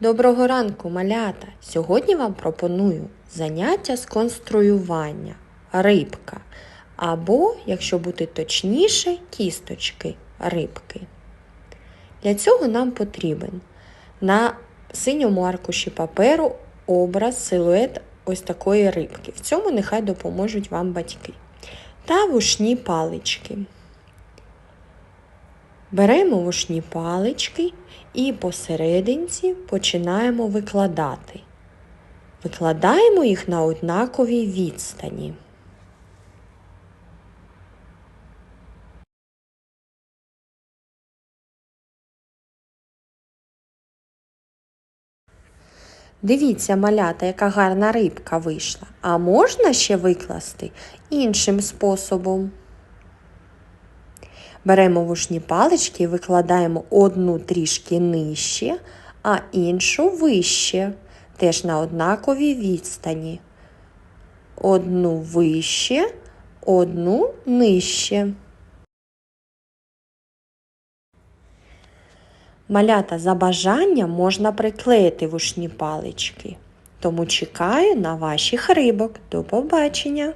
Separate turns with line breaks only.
Доброго ранку, малята! Сьогодні вам пропоную заняття з конструювання рибка. Або, якщо бути точніше, кісточки рибки. Для цього нам потрібен на синьому аркуші паперу образ, силует ось такої рибки. В цьому нехай допоможуть вам батьки. Та вушні палички. Беремо вушні палички і посерединці починаємо викладати. Викладаємо їх на однаковій відстані. Дивіться, малята, яка гарна рибка вийшла. А можна ще викласти іншим способом. Беремо вушні палички і викладаємо одну трішки нижче, а іншу вище, теж на однаковій відстані. Одну вище, одну нижче. Малята за бажанням можна приклеїти вушні палички. Тому чекаю на ваших рибок. До побачення!